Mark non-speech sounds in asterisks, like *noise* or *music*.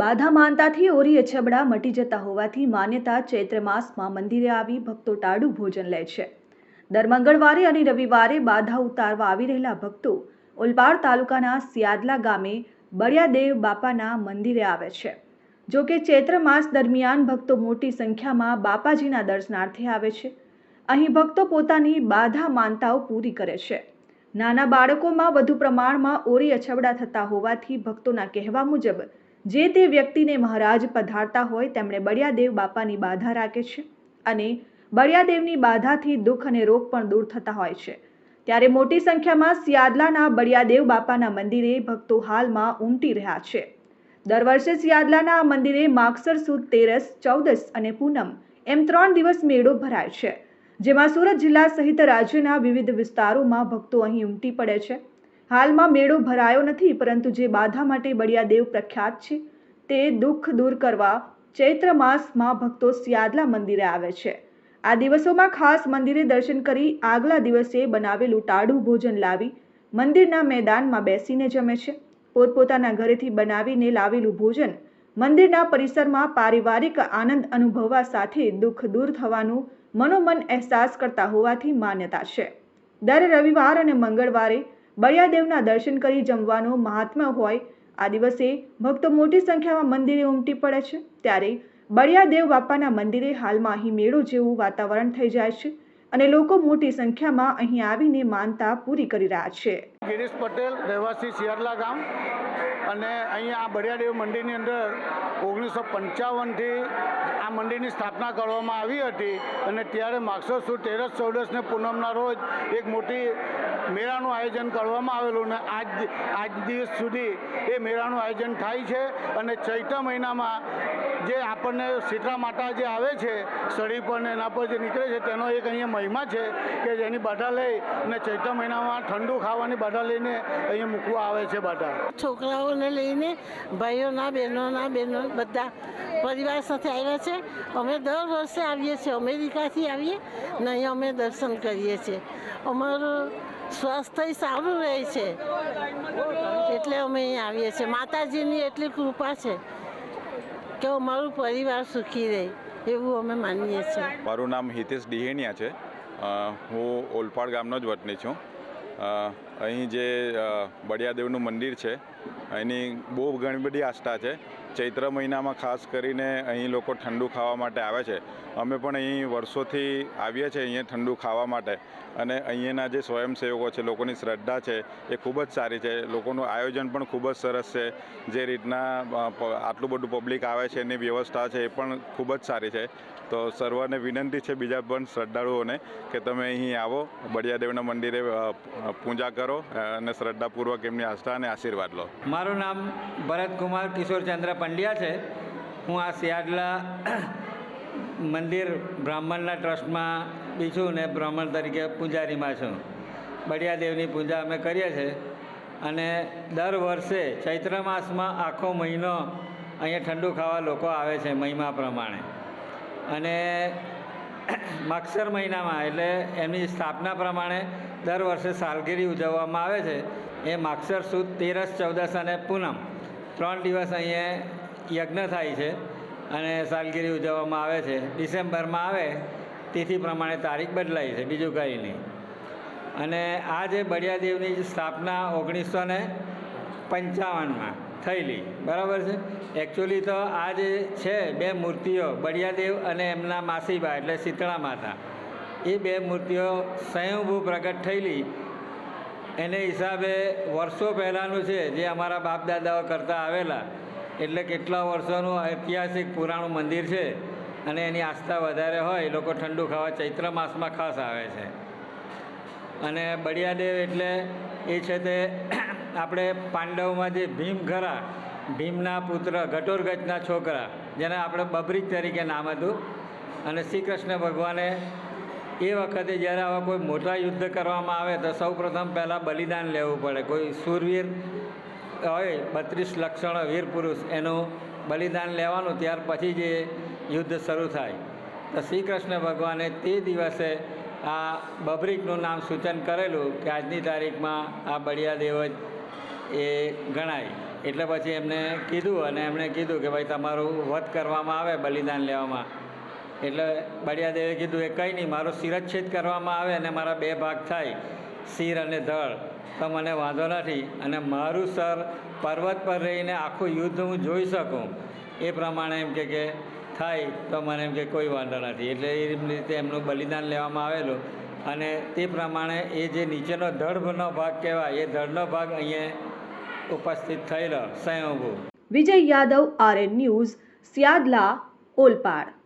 બાધા માનતાથી ઓરી અછબડા મટી જતા હોવાથી માન્યતા ચૈત્ર માસમાં મંદિરે આવી ભક્તો ટાળું ભોજન લે છે. દર મંગળવારે અને રવિવારે બાધા ઉતારવા આવી રહેલા ભક્તો ઓલપાડ તાલુકાના સિયાદલા ગામે બળિયાદેવ બાપાના મંદિરે આવે છે. જો કે ચૈત્ર માસ દરમિયાન ભક્તો મોટી સંખ્યામાં બાપાજીના દર્શનાર્થે આવે છે. અહીં ભક્તો પોતાની બાધા માનતાઓ પૂરી કરે છે. નાના બાળકોમાં વધુ પ્રમાણમાં ઓરી અછબડા થતા હોવાથી ભક્તોના કહેવા મુજબ જે તે વ્યક્તિને મહારાજ પધારતા હોય તેમણે બળિયાદેવ બાપાની બાધા રાખે છે અને બળિયાદેવની બાધાથી દુઃખ અને રોગ પણ દૂર થતા હોય છે. ત્યારે મોટી સંખ્યામાં સિયાદલાના બળિયાદેવ બાપાના મંદિરે ભક્તો હાલમાં ઉમટી રહ્યા છે. દર વર્ષે સિયાદલાના આ મંદિરે માગસર સુદ, તેરસ, ચૌદસ અને પૂનમ એમ ત્રણ દિવસ મેળો ભરાય છે. જેમાં સુરત જિલ્લા સહિત રાજ્યના વિવિધ વિસ્તારોમાં ભક્તો અહીં ઉમટી પડે છે. હાલમાં મેળો ભરાયો નથી, પરંતુ જે બાધા માટે બળિયાદેવ પ્રખ્યાત છે, તે દુઃખ દૂર કરવા ચૈત્ર માસમાં ભક્તો સિયાદલા મંદિરે આવે છે. આ દિવસોમાં ખાસ મંદિરે દર્શન કરી આગલા દિવસે બનાવેલું ટાળું ભોજન લાવી મંદિરના મેદાનમાં બેસીને જમે છે. પોતપોતાના ઘરેથી બનાવીને લાવેલું ભોજન મંદિરના પરિસરમાં પારિવારિક આનંદ અનુભવવા સાથે દુઃખ દૂર થવાનું મનોમન અહેસાસ કરતા હોવાથી માન્યતા છે. દર રવિવાર અને મંગળવારે બળિયાદેવના દર્શન કરી જમવાનું મહાત્મ્ય હોય, આ દિવસે ભક્તો મોટી સંખ્યામાં મંદિરે ઉમટી પડે છે. ત્યારે બળિયાદેવ બાપાના મંદિરે હાલમાં અહીં મેળો જેવું વાતાવરણ થઈ જાય છે અને લોકો મોટી સંખ્યામાં અહીં આવીને માનતા પૂરી કરી રહ્યા છે. ગિરીશ પટેલ, રહેવાસી સિયારલા ગામ અને અહીંયા આ બળિયાદેવ મંદિરની અંદર ઓગણીસો પંચાવનથી આ મંદિરની સ્થાપના કરવામાં આવી હતી અને ત્યારે માગસો સુદ તેરસ ચૌદસને પૂનમના રોજ એક મોટી મેળાનું આયોજન કરવામાં આવેલું ને આજ આજ દિવસ સુધી એ મેળાનું આયોજન થાય છે અને ચૈત્ર મહિનામાં જે આપણને શીતળા માતા જે આવે છે, સળી પર ને એના પર જે નીકળે છે, તેનો એક અહીંયા મહિમા છે કે જેની બાધા લઈ અને ચૈત્ર મહિનામાં ઠંડુ ખાવાની બાધા લઈને અહીંયા મૂકવા આવે છે બાધા. છોકરાઓને લઈને ભાઈઓના બહેનોના બહેનો બધા પરિવાર સાથે આવ્યા છે. અમે દર વર્ષે આવીએ છીએ, અમેરિકાથી આવીએ ને અહીંયા અમે દર્શન કરીએ છીએ. અમારું સ્વાસ્થ્ય સારું રહે છે. એટલે અમે અહીં આવીએ છીએ. માતાજીની એટલી કૃપા છે કે અમારું પરિવાર સુખી રહે એવું અમે માનીએ છીએ. મારું નામ હિતેશ ડિહેણિયા છે. હું ઓલપાડ ગામનો જ વતની છું. અહીં જે બળિયાદેવનું મંદિર છે, એની બહુ ઘણી બધી આસ્થા છે. ચૈત્ર મહિનામાં ખાસ કરીને અહીં લોકો ઠંડુ ખાવા માટે આવે છે. અમે પણ અહીં વર્ષોથી આવીએ છીએ અહીંયા ઠંડુ ખાવા માટે. અને અહીંયાના જે સ્વયંસેવકો છે, લોકોની શ્રદ્ધા છે, એ ખૂબ જ સારી છે. લોકોનું આયોજન પણ ખૂબ જ સરસ છે. જે રીતના આટલું બધું પબ્લિક આવે છે, એની વ્યવસ્થા છે, એ પણ ખૂબ જ સારી છે. તો સર્વને વિનંતી છે બીજા પણ શ્રદ્ધાળુઓને કે તમે અહીં આવો, બળિયાદેવના મંદિરે પૂજા કરો અને શ્રદ્ધાપૂર્વક એમની આસ્થા અને આશીર્વાદ લો. મારું નામ ભરતકુમાર કિશોરચંદ્ર પંડ્યા છે. હું આ સિયાડલા મંદિર બ્રાહ્મણના ટ્રસ્ટમાં બી છું ને બ્રાહ્મણ તરીકે પૂજારીમાં છું. બળિયાદેવની પૂજા અમે કરીએ છીએ. અને દર વર્ષે ચૈત્ર માસમાં આખો મહિનો અહીંયા ઠંડુ ખાવા લોકો આવે છે મહિમા પ્રમાણે. અને માગસર મહિનામાં એટલે એમની સ્થાપના પ્રમાણે દર વર્ષે સાલગીરી ઉજવવામાં આવે છે. એ માક્ષર સુદ તેરસ ચૌદસ અને પૂનમ ત્રણ દિવસ અહીંયા યજ્ઞ થાય છે અને સાલગીરી ઉજવવામાં આવે છે. ડિસેમ્બરમાં આવે, તિથિ પ્રમાણે તારીખ બદલાય છે, બીજું કંઈ નહીં. અને આ જે બળિયાદેવની સ્થાપના ઓગણીસો ને પંચાવનમાં થયેલી, બરાબર છે? એકચ્યુઅલી તો આ જે છે, બે મૂર્તિઓ, બળિયાદેવ અને એમના માસીબા, એટલે શીતળા માતા, એ બે મૂર્તિઓ સ્વયંભૂ પ્રગટ થયેલી. એને હિસાબે વર્ષો પહેલાંનું છે, જે અમારા બાપ દાદાઓ કરતા આવેલા એટલે કેટલા વર્ષોનું ઐતિહાસિક પુરાણું મંદિર છે અને એની આસ્થા વધારે હોય, એ લોકો ઠંડુ ખાવા ચૈત્ર માસમાં ખાસ આવે છે. અને બળિયાદેવ એટલે એ છે તે *clears throat* આપણે પાંડવમાં જે ભીમ ખરા ભીમના પુત્ર ઘટોરગજના છોકરા, જેને આપણે બબરીક તરીકે નામ હતું, અને શ્રી કૃષ્ણ ભગવાને એ વખતે જ્યારે આવા કોઈ મોટા યુદ્ધ કરવામાં આવે તો સૌ પ્રથમ પહેલાં બલિદાન લેવું પડે. કોઈ શૂરવીર હોય બત્રીસ લક્ષણ વીર પુરુષ, એનું બલિદાન લેવાનું ત્યાર પછી જ યુદ્ધ શરૂ થાય. તો શ્રી કૃષ્ણ ભગવાને તે દિવસે આ બબરીકનું નામ સૂચન કરેલું કે આજની તારીખમાં આ બળિયાદેવ જ એ ગણાય. એટલે પછી એમને કીધું અને એમણે કીધું કે ભાઈ તમારું વધ કરવામાં આવે બલિદાન લેવામાં. એટલે બળિયાદેવે કીધું એ કંઈ નહીં, મારો શિરચ્છેદ કરવામાં આવે અને મારા બે ભાગ થાય, શિર અને ધડ તો મને વાંધો નથી અને મારું સર પર્વત પર રહીને આખું યુદ્ધ હું જોઈ શકું. એ પ્રમાણે એમ કે કે થાય તો મને એમ કે કોઈ વાંધો નથી. એટલે એ રીતે એમનું બલિદાન લેવામાં આવેલું. અને તે પ્રમાણે એ જે નીચેનો ધડનો ભાગ કહેવાય, એ ધડનો ભાગ અહીંયા ઉપસ્થિત થયેલો સંયોગો વિજય યાદવ, આરએન ન્યૂઝ, સિયાદલા, ઓલપાડ.